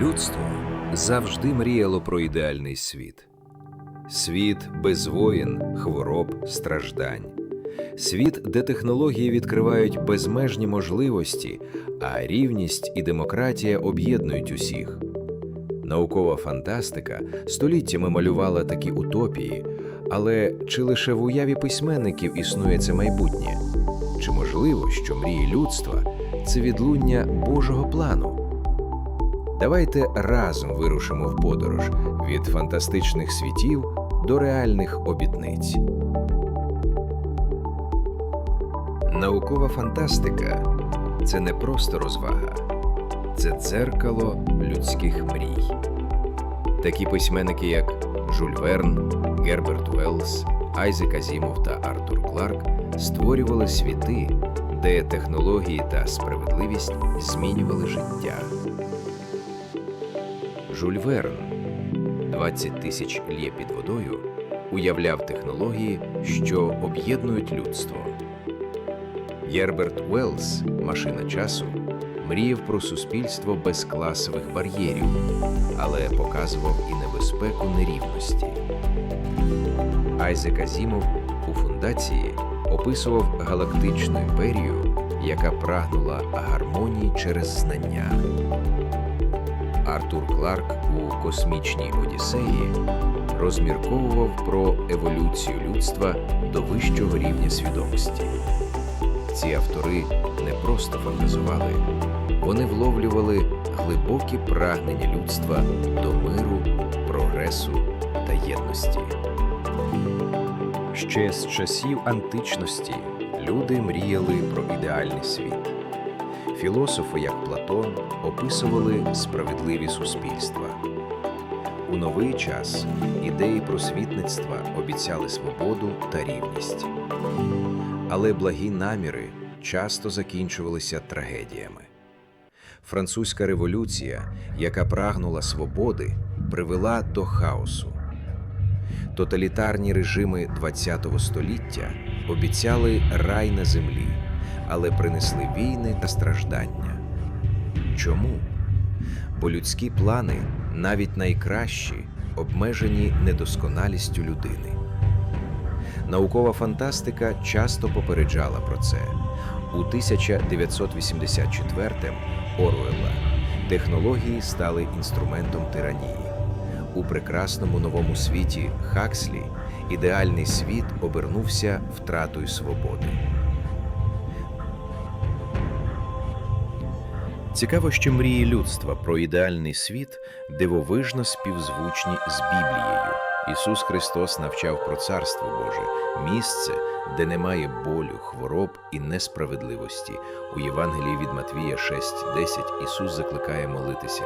Людство завжди мріяло про ідеальний світ. Світ без воїн, хвороб, страждань. Світ, де технології відкривають безмежні можливості, а рівність і демократія об'єднують усіх. Наукова фантастика століттями малювала такі утопії, але чи лише в уяві письменників існує це майбутнє? Чи можливо, що мрії людства це відлуння Божого плану? Давайте разом вирушимо в подорож від фантастичних світів до реальних обітниць. Наукова фантастика це не просто розвага, це дзеркало людських мрій. Такі письменники, як Жюль Верн, Герберт Уеллс, Айзек Азімов та Артур Кларк створювали світи, де технології та справедливість змінювали життя. Жюль Верн 20 тисяч лє під водою уявляв технології, що об'єднують людство. Герберт Уеллс, машина часу, мріяв про суспільство без класових бар'єрів, але показував і небезпеку нерівності. Айзек Азімов у фундації описував галактичну імперію, яка прагнула гармонії через знання. Артур Кларк у космічній Одіссеї розмірковував про еволюцію людства до вищого рівня свідомості. Ці автори не просто фантазували, вони вловлювали глибокі прагнення людства до миру, прогресу та єдності. Ще з часів античності люди мріяли про ідеальний світ. Філософи, як Платон, описували справедливі суспільства. У новий час ідеї просвітництва обіцяли свободу та рівність. Але благі наміри часто закінчувалися трагедіями. Французька революція, яка прагнула свободи, привела до хаосу. Тоталітарні режими ХХ століття обіцяли рай на землі, але принесли війни та страждання. Чому? Бо людські плани, навіть найкращі, обмежені недосконалістю людини. Наукова фантастика часто попереджала про це. У 1984 Оруелла технології стали інструментом тиранії. У прекрасному новому світі Хакслі ідеальний світ обернувся втратою свободи. Цікаво, що мрії людства про ідеальний світ дивовижно співзвучні з Біблією. Ісус Христос навчав про Царство Боже, місце, де немає болю, хвороб і несправедливості. У Євангелії від Матвія 6.10 Ісус закликає молитися: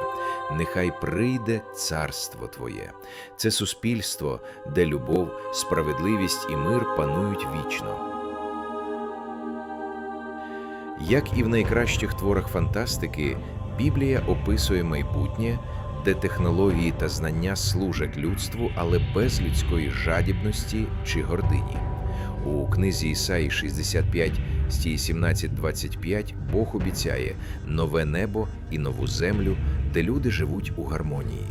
Нехай прийде царство Твоє. Це суспільство, де любов, справедливість і мир панують вічно. Як і в найкращих творах фантастики, Біблія описує майбутнє, де технології та знання служать людству, але без людської жадібності чи гордині. У книзі Ісаї 65, стій 17-25 Бог обіцяє нове небо і нову землю, де люди живуть у гармонії.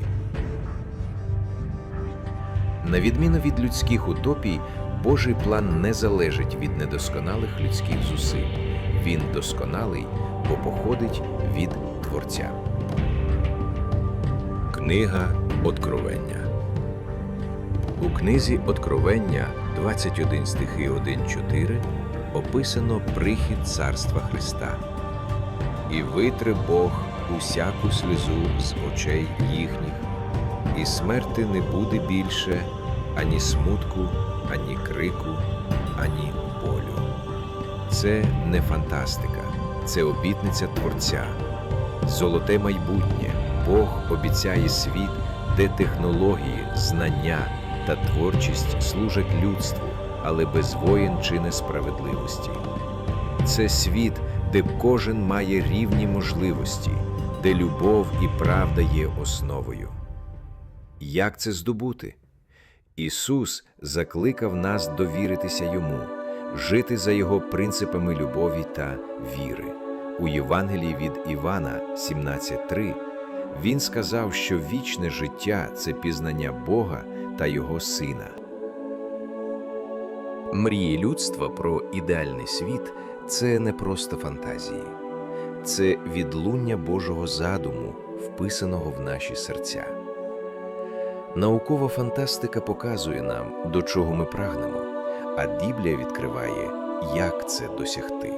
На відміну від людських утопій, Божий план не залежить від недосконалих людських зусиль. Він досконалий, бо походить від Творця. Книга Откровення У книзі Откровення 21 стихи 1-4 описано прихід Царства Христа. І витре Бог усяку сльозу з очей їхніх, і смерти не буде більше ані смутку, ані крику, ані болю. Це не фантастика, це обітниця Творця. Золоте майбутнє. Бог обіцяє світ, де технології, знання та творчість служать людству, але без воїн чи несправедливості. Це світ, де кожен має рівні можливості, де любов і правда є основою. Як це здобути? Ісус закликав нас довіритися Йому, жити за Його принципами любові та віри. У Євангелії від Івана 17.3 Він сказав, що вічне життя це пізнання Бога та Його Сина. Мрії людства про ідеальний світ це не просто фантазії, це відлуння Божого задуму, вписаного в наші серця. Наукова фантастика показує нам, до чого ми прагнемо, а Біблія відкриває, як це досягти.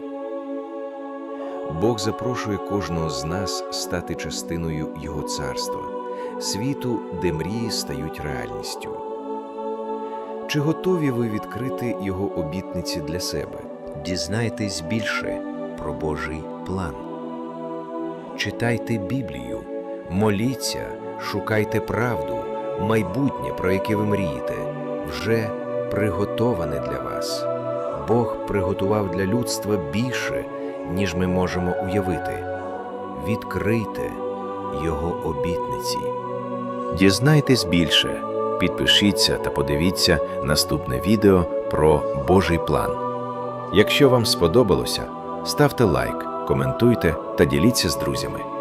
Бог запрошує кожного з нас стати частиною Його царства, світу, де мрії стають реальністю. Чи готові ви відкрити Його обітниці для себе? Дізнайтесь більше про Божий план. Читайте Біблію, моліться, шукайте правду, майбутнє, про яке ви мрієте, вже приготоване для вас. Бог приготував для людства більше, ніж ми можемо уявити. Відкрийте Його обітниці. Дізнайтесь більше, підпишіться та подивіться наступне відео про Божий план. Якщо вам сподобалося, ставте лайк, коментуйте та діліться з друзями.